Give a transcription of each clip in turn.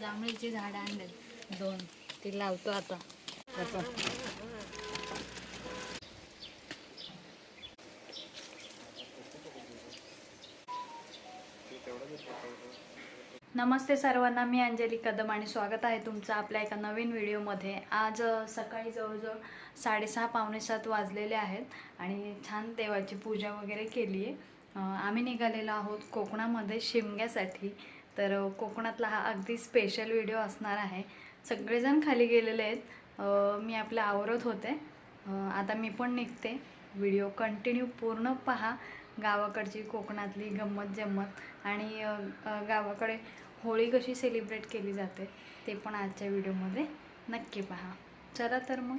जांभळीची झाडं आणले. दोन. ती लावतो आता. नमस्ते सर्वांना मी अंजली कदम आणि स्वागत आहे तुमचं आपल्या एका नवीन व्हिडिओमध्ये. आज सकाळी जवळजवळ साडेसहा पावणे सात वाजलेले आहेत आणि छान देवाची पूजा वगैरे केली आहे आम्ही निघालेलो आहोत कोकणामध्ये शिमग्यासाठी. तर कोकणातला हा अगदी स्पेशल व्हिडिओ असणार आहे. सगळेजण खाली गेलेले आहेत. मी आपल्या आवरत होते. आता मी पण निघते. व्हिडिओ कंटिन्यू पूर्ण पहा. गावाकडची कोकणातली गंमत जम्मत. आणि गावाकडे होळी कशी सेलिब्रेट केली जाते ते पण आजच्या व्हिडिओमध्ये नक्की पहा. चला तर मग.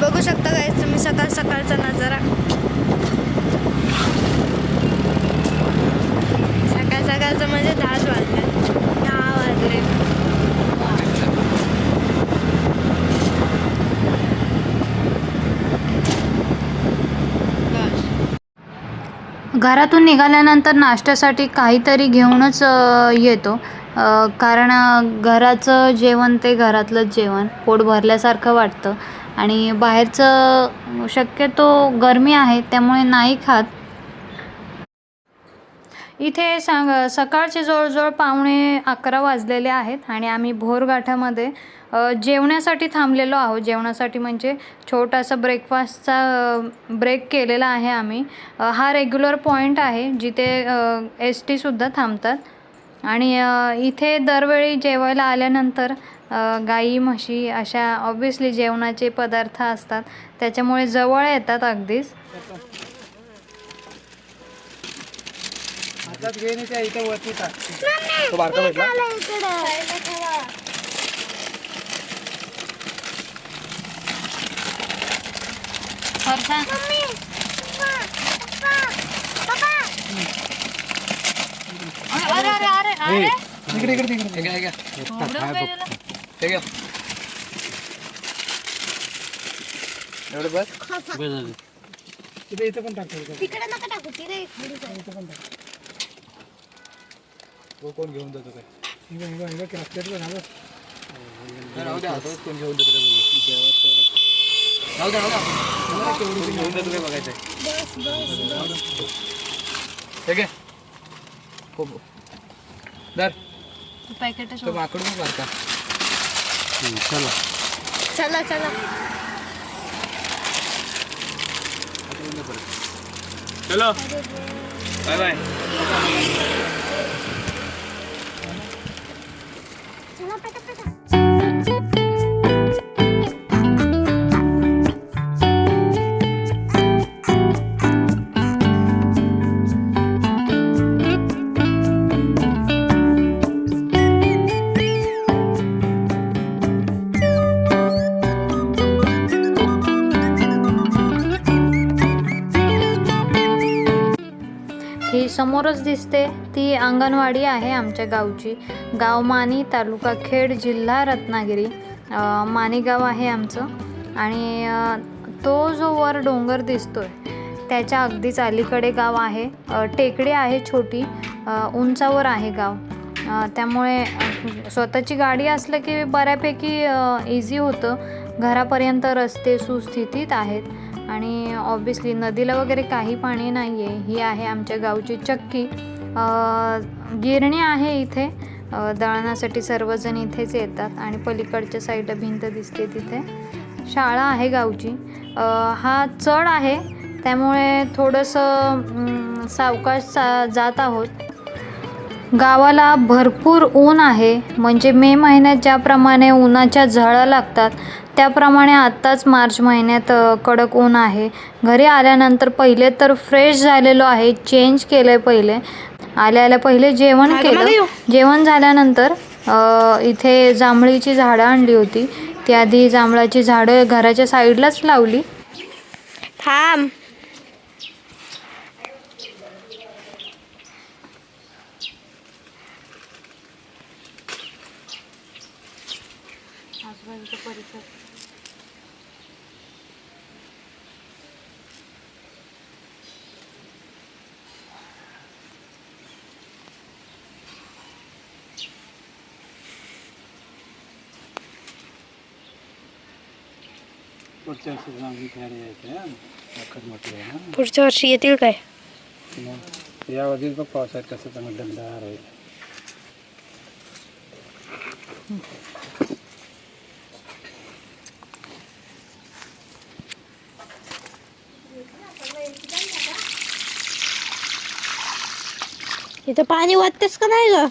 बघू शकता काय तुम्ही सकाळ सकाळचा नजारा सकाळ सकाळचं म्हणजे दहाच वाजले. दहा वाजले. घरातून निघाल्यानंतर नाश्त्यासाठी काहीतरी घेऊनच येतो. कारण घराचं जेवण ते घरातलंच जेवण पोट भरल्यासारखं वाटतं. आणि बाहेरचं शक्यतो गरमी आहे त्यामुळे नाही खात. इथे सांग सकाळचे जवळजवळ पावणे अकरा वाजलेले आहेत आणि आम्ही भोरगाठामध्ये जेवण्यासाठी थांबलेलो आहोत. जेवणासाठी म्हणजे छोटासा ब्रेकफास्टचा ब्रेक केलेला आहे आम्ही. हा रेग्युलर पॉईंट आहे जिथे एस टीसुद्धा थांबतात. आणि इथे दरवेळी जेवायला आल्यानंतर गाई म्हशी अशा ऑब्विसली जेवणाचे पदार्थ असतात. त्याच्यामुळे जवळ येतात अगदीच. हातात घे नाही त्या इथं वरती टाक. तो बारका भेटला? इकडे. इकडे इकडे हे घ्या, हे घ्या. हे बघ. हे घ्या. एवढं बस. इथे इथं पण टाकतो तिकडे नका टाकू तिथे पण टाक. तो कोण घेऊन जातो काय? हिंगा हिंगा हिंगा की रस्त्यात पण आलं राहू द्या हातात कोण घेऊन जातो काय बघू राहू द्या राहू द्या. कोण घेऊन जातो काय बघायचं हे घे. हो दर पॅकेट तो माकड पण बारका. चला. चला चला. चलो. Bye bye. समोरच दिसते ती अंगणवाडी आहे आमच्या गावची. गाव मानी तालुका खेड जिल्हा रत्नागिरी. मानेगाव आहे आमचं. आणि तो जो वर डोंगर दिसतो आहे त्याच्या अगदीच अलीकडे गाव आहे. टेकडी आहे छोटी उंचावर आहे गाव. त्यामुळे स्वतःची गाडी असलं की बऱ्यापैकी इझी होतं. घरापर्यंत रस्ते सुस्थितीत आहेत. आणि ऑब्विसली नदीला वगैरे काही पाणी नाही आहे ही आहे आमच्या गावची चक्की. गिरणी आहे इथे. दळणासाठी सर्वजण इथेच येतात आणि पलीकडच्या साईडला भिंत दिसते तिथे. शाळा आहे गावची. हा चढ आहे. त्यामुळे थोडंसं सावकाश सा जात आहोत. गावाला भरपूर ऊन आहे. म्हणजे मे महिन्यात ज्याप्रमाणे उन्हाच्या झळा लागतात त्याप्रमाणे आत्ताच मार्च महिन्यात कडक ऊन आहे. घरी आल्यानंतर पहिले तर फ्रेश झालेलो आहे चेंज केलं आहे पहिले. आल्या आल्या पहिले जेवण केलं. जेवण झाल्यानंतर इथे जांभळीची झाडं आणली होती. ती आधी जांभळाची झाडं घराच्या साईडलाच लावली. थांब. पुढच्या वर्षी आम्ही यायचं म्हटलं ना. पुढच्या वर्षी येतील काय? मग या वधीत बघ पावसाळ्यात कसं चांगलं दमदार होईल इथं पाणी वाटतेस का नाही ग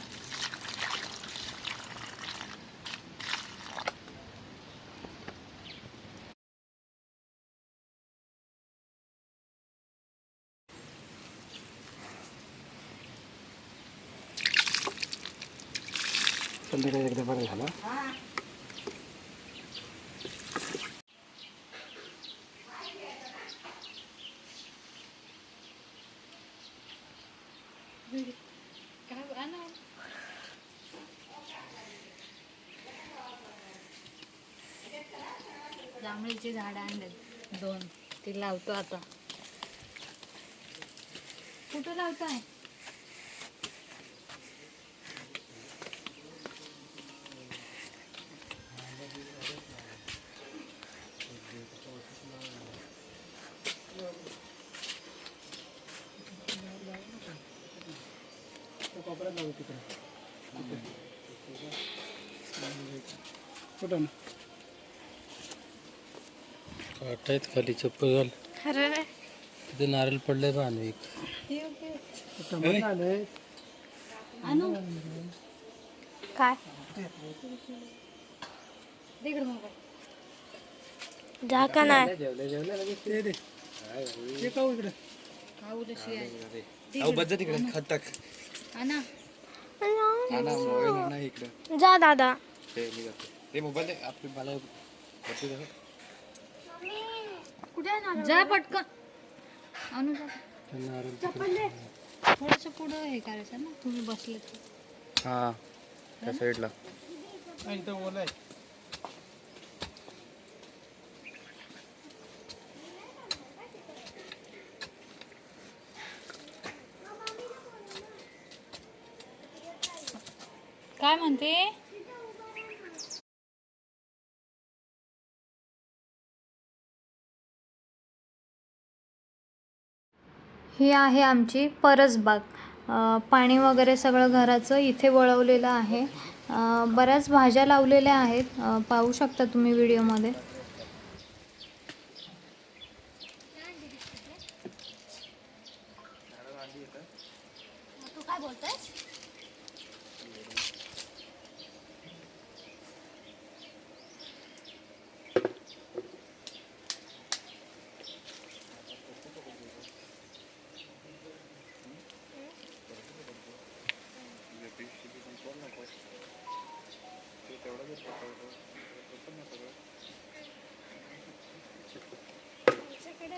संध्याकाळी एकदा बरं झालं जांभळीची झाडं आणले. दोन. ती लावतो आता. कुठं लावताय? कोपऱ्यात लावू तिकडे. कुठं काटायत खाली चप्पल घाल. अरे तिथे नारळ पडलंय बा आणि एक. काय? जा का नाही? जेवले तिकडे. खत टाक. मोबाईल इकडे. जा दादा. ते मी जातो. ते मोबाईल दे आपली मला वरती दाखव. जा पटकन. आणू जा. नारळ थोडस पुढं हे करायचं ना तुम्ही बसले. हा त्या साईडला ओलं आहे. काय म्हणते? ही आहे आमची परसबाग पाणी वगैरे सगळं घराचं इथे वळवलेलं आहे. बऱ्याच भाज्या लावलेल्या आहेत. पाहू शकता तुम्ही व्हिडिओमध्ये.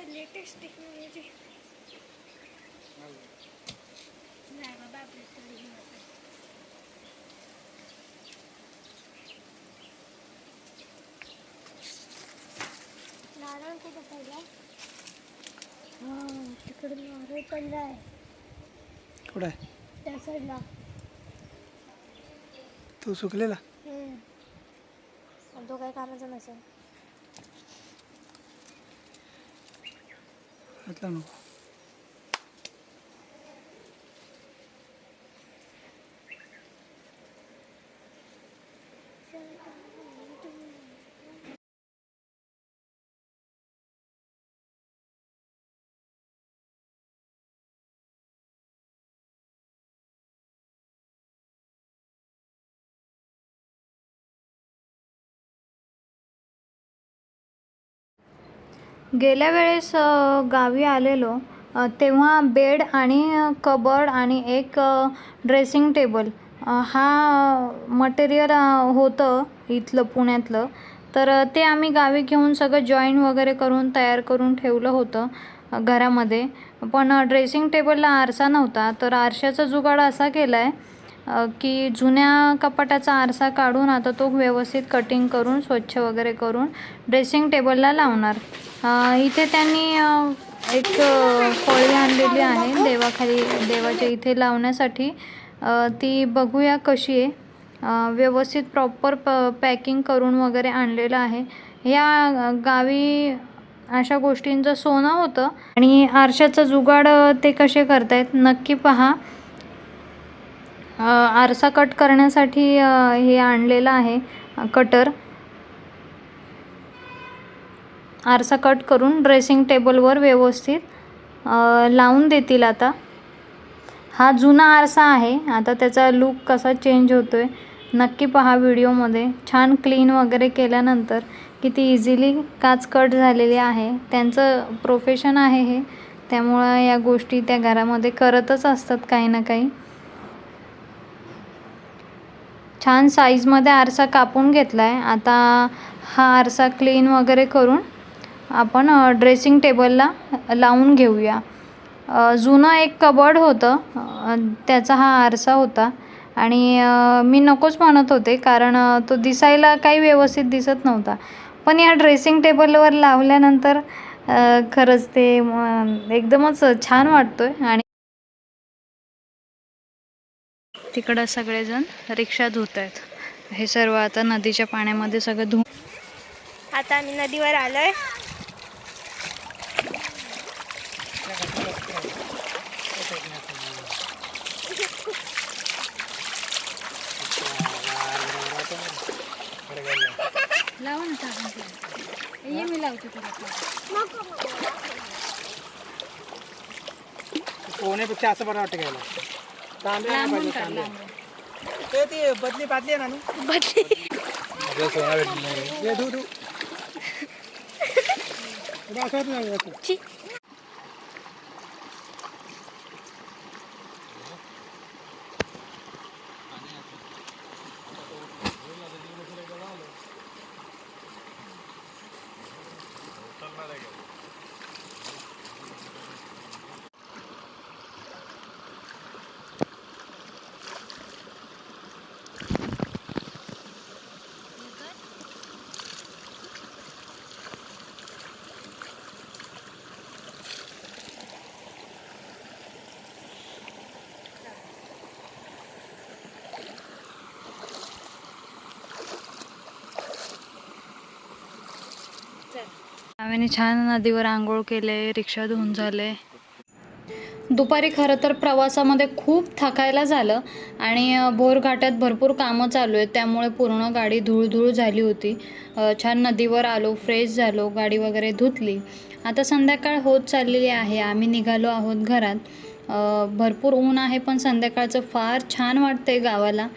Latest technology. नारळ कुठं पडला हा तिकडे नारळ पडला आहे कुठं? आहे त्या साईडला तो सुकलेला? तो काही कामाचा नसेल. घातला गेल्या वेळेस गावी आलेलो तेव्हा बेड आणि कबड आणि एक ड्रेसिंग टेबल हा मटेरियल होतं इथलं पुण्यातलं. तर ते आम्ही गावी घेऊन सगळं जॉईन वगैरे करून तयार करून ठेवलं होतं घरामध्ये. पण ड्रेसिंग टेबलला आरसा नव्हता. तर आरशाचा जुगाड असा केला आहे की जुन्या कपाटाचा आरसा काढून आता तो व्यवस्थित कटिंग करून स्वच्छ वगैरे करून ड्रेसिंग टेबलला लावणार. इथे त्यांनी एक फळी आणलेली आहे देवाखाली देवाच्या इथे लावण्यासाठी. ती बघूया कशी आहे. व्यवस्थित प्रॉपर प पॅकिंग करून वगैरे आणलेलं आहे. या गावी अशा गोष्टींचं सोनं होतं. आणि आरशाचं जुगाड ते कसे करतायत नक्की पहा. आरसा कट करण्यासाठी हे आणलेलं आहे कटर. आरसा कट करून ड्रेसिंग टेबलवर व्यवस्थित लावून देतील आता. हा जुना आरसा आहे. आता त्याचा लूक कसा चेंज होतो आहे नक्की पहा व्हिडिओमध्ये. छान क्लीन वगैरे केल्यानंतर किती इझिली काच कट झालेली आहे. त्यांचं प्रोफेशन आहे हे. त्यामुळं या गोष्टी त्या घरामध्ये करतच असतात काही ना काही. छान साईजमध्ये आरसा कापून घेतला आहे आता हा आरसा क्लीन वगैरे करून आपण ड्रेसिंग टेबलला लावून घेऊया. जुनं एक कबड होतं. त्याचा हा आरसा होता. आणि मी नकोच म्हणत होते कारण तो दिसायला काही व्यवस्थित दिसत नव्हता. पण या ड्रेसिंग टेबलवर लावल्यानंतर खरंच ते एकदमच छान वाटतो आहे आणि तिकडं सगळेजण रिक्षा धुत आहेत हे सर्व आता नदीच्या पाण्यामध्ये सगळं धु आता आम्ही नदीवर आलोय. लावा ना टाकून ये मी लावते तुला पोहण्यापेक्षा असं बरं वाटतं घ्यायला. तांबे नाही पाहिजे, तांबे. ते ती बदली बादली आहे ना नू? आपल्याला सोना भेटली नाही हे धू धू तुला असं होतं ना असं? आम्ही छान नदीवर आंघोळ केले रिक्षा धुवून झाले. दुपारी खरं तर प्रवासामध्ये खूप थकायला झालं आणि भोरघाटात भरपूर कामं चालू आहेत. त्यामुळे पूर्ण गाडी धूळधूळ झाली होती. छान नदीवर आलो फ्रेश झालो गाडी वगैरे धुतली. आता संध्याकाळ होत चाललेली आहे. आम्ही निघालो आहोत घरात. भरपूर ऊन आहे पण संध्याकाळचं फार छान वाटतंय गावाला.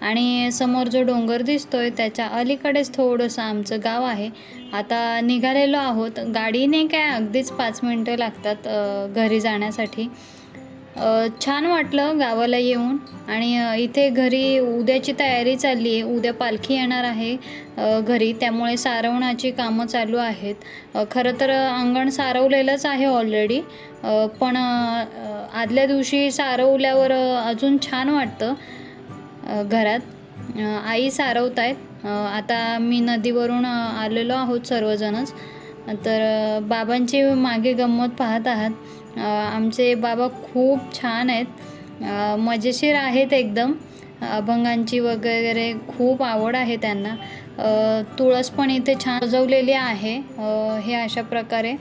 आणि समोर जो डोंगर दिसतोय त्याच्या अलीकडेच थोडंसं आमचं गाव आहे. आता निघालेलो आहोत. गाडीने काय अगदीच पाच मिनटं लागतात घरी जाण्यासाठी. छान वाटलं गावाला येऊन आणि इथे घरी उद्याची तयारी चालली आहे. उद्या पालखी येणार आहे घरी. त्यामुळे सारवणाची कामं चालू आहेत. खरं तर अंगण सारवलेलंच आहे ऑलरेडी पण आदल्या दिवशी सारवल्यावर अजून छान वाटतं घरात. आई सारवत आहेत आता मी नदीवरून आलेलो आहोत सर्वजणच. तर बाबांची मागे गंमत पाहत आहात. आमचे बाबा खूप छान आहेत. मजेशीर आहेत एकदम. अभंगांची वगैरे खूप आवड आहे त्यांना. तुळस पण इथे छान सजवलेली आहे. हे अशा प्रकारे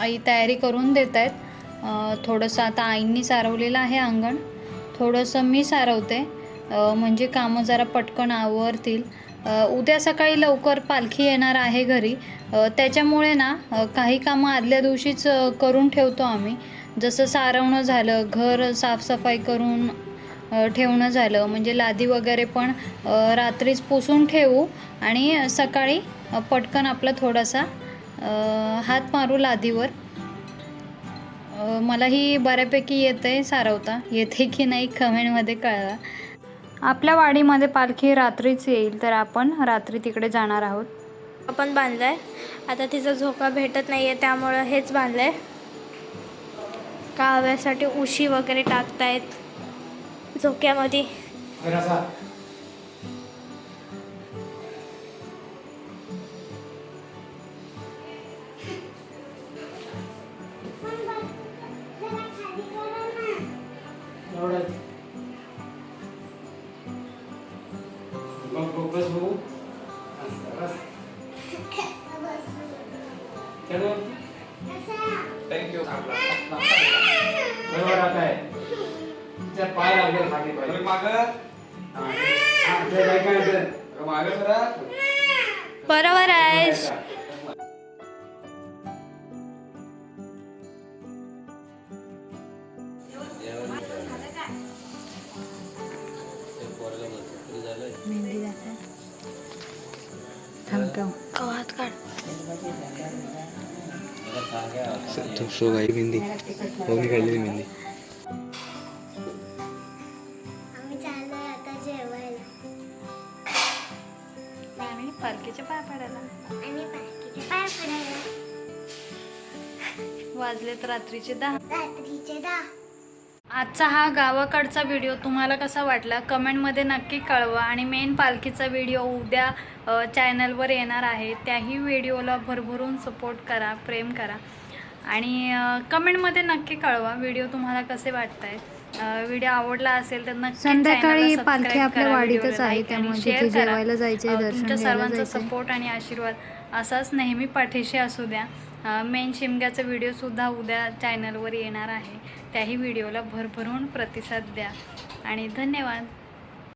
आई तयारी करून देत आहेत थोडंसं आता आईंनी सारवलेलं आहे अंगण. थोडंसं मी सारवते. म्हणजे कामं जरा पटकन आवरतील. उद्या सकाळी लवकर पालखी येणार आहे घरी. त्याच्यामुळे ना काही कामं आदल्या दिवशीच करून ठेवतो आम्ही. जसं सारवणं झालं घर साफसफाई करून ठेवणं झालं. म्हणजे लादी वगैरे पण रात्रीच पुसून ठेवू आणि सकाळी पटकन आपला थोडासा हात मारू लादीवर. मलाही बऱ्यापैकी येतं आहे सारवता. येते की नाही कमेंटमध्ये कळवा. आपल्या वाडीमध्ये पालखी रात्रीच येईल तर आपण रात्री तिकडे जाणार आहोत. आपण बांधलाय. आता तिचा झोका भेटत नाहीये त्यामुळं हेच बांधलंय. काव्यासाठी उशी वगैरे टाकतायत. झोक्यामध्ये. हात काढ. सो गाई मेहंदी. हो काढलेली मेहंदी. पालखीच्या पाय पडायला. वाजलेत रात्रीचे दहा. आजचा हा गावाकडचा व्हिडिओ तुम्हाला कसा वाटला? कमेंटमध्ये नक्की कळवा आणि मेन पालखीचा व्हिडिओ उद्या चॅनलवर येणार आहे. त्याही व्हिडिओला भरभरून सपोर्ट करा प्रेम करा. आणि कमेंटमध्ये नक्की कळवा व्हिडिओ तुम्हाला कसे वाटत आहेत व्हिडिओ आवडला असेल तर नक्की संध्याकाळी पालखी आपल्या व्हिडिओला आहे, त्यामुळे. जेवायला दर्शन तुमच्या सर्वांचा. सपोर्ट आणि आशीर्वाद असाच नेहमी पाठीशी असू द्या. मेन शिमग्याचा व्हिडिओसुद्धा उद्या चॅनलवर येणार आहे. त्याही व्हिडिओला भरभरून प्रतिसाद द्या. आणि धन्यवाद.